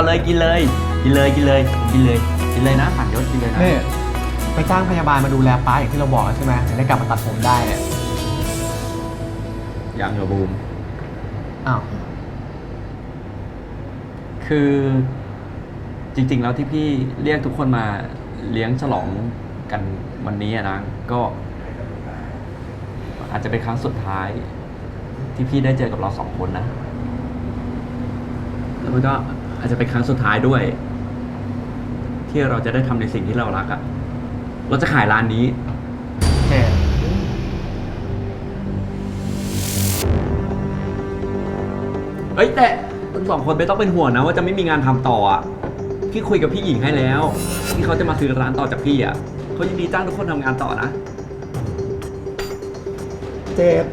เอาเลยกินเลย กินเลยกินเลยกินเลยกินเลยนะฝันยศกินเลยนะนี่ไปจ้างพยาบาลมาดูแลป้าอย่างที่เราบอกแล้วใช่ไหมถึงได้กลับมาตัดผมได้เนี่ยยังเหรอบูมอ้าวคือจริง ๆ แล้วที่พี่เรียกทุกคนมาเลี้ยงฉลองกันวันนี้อะนะก็ อาจจะเป็นครั้งสุดท้าย ที่พี่ได้เจอกับเราสองคนนะ แล้วมันก็ อาจจะเป็นครั้งสุดท้ายด้วย ที่เราจะได้ทำในสิ่งที่เรารักอะเราจะขายร้านนี้เจดเอ้ยแต่ทั้งสองคนไม่ต้องเป็นห่วงนะ ว่าจะไม่มีงานทำต่ออะพี่คุยกับพี่หญิงให้แล้ว ที่เขาจะมาซื้อร้านต่อจากพี่อะเขายินดีจ้างทุกคนทำงานต่อนะ เจด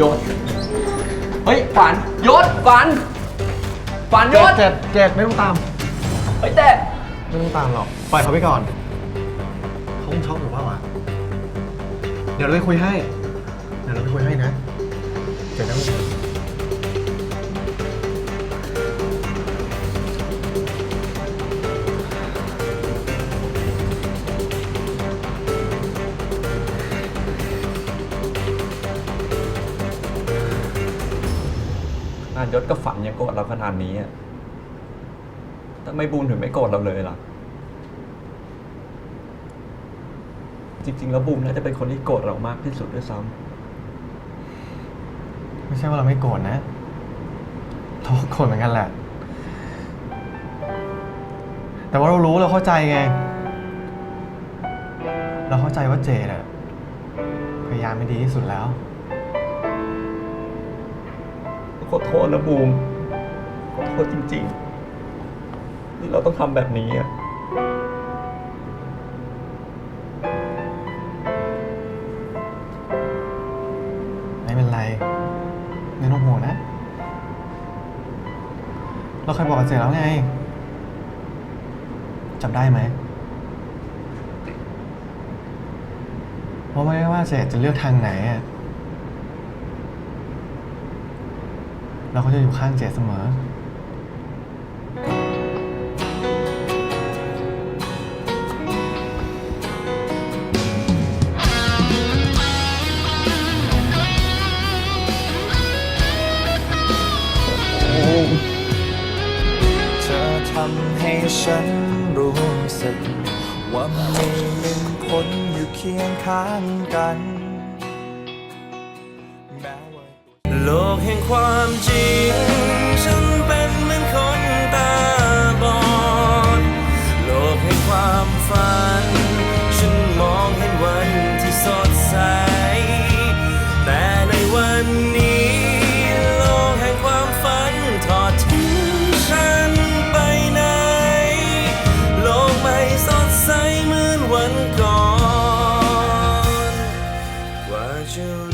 ยศเฮ้ยฝันยศฝัน ฝันเจยดศเจดเจดไม่ต้องตาม เฮ้ยแต่ไม่ต้องตามหรอก ปล่อยเขาไปก่อนเขาคงช็อกหรือเปล่าวะเดี๋ยวเราไปคุยให้ เดี๋ยวเราไปคุยให้นะ เจดนะนายศกับฝันยังโกรธเราขนาดนี้อะทำไมบูมถึงไม่โกรธเราเลยล่ะ จริง ๆ แล้วบูมน่าจะเป็นคนที่โกรธเรามากที่สุดด้วยซ้ำ ไม่ใช่ว่าเราไม่โกรธนะเราก็โกรธเหมือนกันแหละ แต่ว่าเรารู้เราเข้าใจไง เราเข้าใจว่าเจดอะพยายามไม่ดีที่สุดแล้ว ขอโทษนะบูมขอโทษจริงๆที่เราต้องทำแบบนี้อะไม่เป็นไรไม่ต้องห่วงนะ เราเคยบอกกับเจแล้วไงจำได้ไหมว่าไม่ว่าเจจะเลือกทางไหนอะ เราก็จะอยู่ข้างเจดเสมอ เธอทำให้ฉันรู้สึก ว่ามีหนึ่งคนอยู่เคียงข้างกัน โลกแห่งความจริง ฉันเป็นเหมือนคนตาบอด โลกแห่งความฝัน ฉันมองเห็นวันที่สดใส แต่ในวันนี้ โลกแห่งความฝันทอดทิ้งฉันไปไหน โลกไม่สดใสเหมือนวันก่อน กว่าจะ